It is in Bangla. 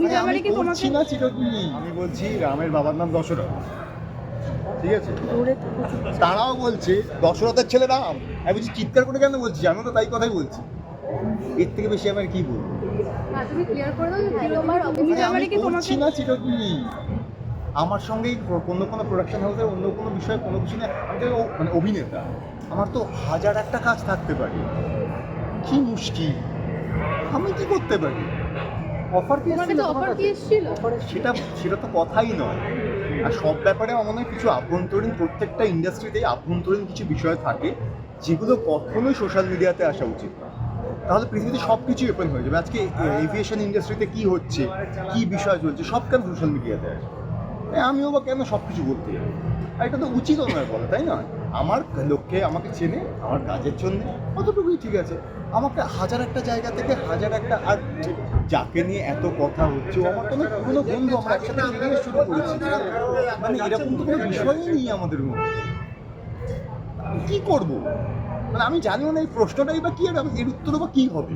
আমি না চিরকি আমি বলছি রামের বাবার নাম দশরথ। ঠিক আছে? তারাও বলছে দশরথের ছেলে রাম। আমি বলছি চিৎকার করে কেন বলছি আমি তো তাই কথাই বলছি। এর থেকে বেশি আমার কি বলব? হ্যাঁ তুমি ক্লিয়ার করে দাও যে তোমার তুমি আমি কি না চিরকি আমার সঙ্গেই কোনো কোনো প্রোডাকশন হাউসের অন্য কোনো বিষয়ে কোনো কিছু না আমি তো মানে অভিনেতা। আমার তো হাজার একটা কাজ থাকতে পারে। কি মুশকিল। আমি কি করতে পারি? অফার কি এসেছিল অফার কি এসেছিল? সেটা সেটা তো কথাই নয়। আর সব ব্যাপারে আমার মনে হয় কিছু আভ্যন্তরীণ প্রত্যেকটা ইন্ডাস্ট্রিতেই আভ্যন্তরীণ কিছু বিষয় থাকে যেগুলো কখনোই সোশ্যাল মিডিয়াতে আসা উচিত না। তাহলে পৃথিবীতে সব কিছুই ওপেন হয়ে যাবে। আজকে এভিয়েশন ইন্ডাস্ট্রিতে কি হচ্ছে কি বিষয় চলছে সব কেন সোশ্যাল মিডিয়াতে আসে? আমিও বা কেন সব কিছু বলতে যাব? আর এটা তো উচিত নয় বলা তাই না আমার লোককে আমাকে চেনে, আমার কাজের জন্য, অতটুকুই ঠিক আছে। আমাকে হাজার একটা জায়গা থেকে হাজার একটা, আর যাকে নিয়ে এত কথা হচ্ছে আমার কোনো কোনো বন্ধু, আমরা একসাথে সিনেমা শুরু করেছি। মানে এরকম তো কোনো বিষয়ই নেই আমাদের মধ্যে। কি করব? মানে আমি জানিও না এই প্রশ্নটাই বা কি, আর এর উত্তরও বা কি হবে?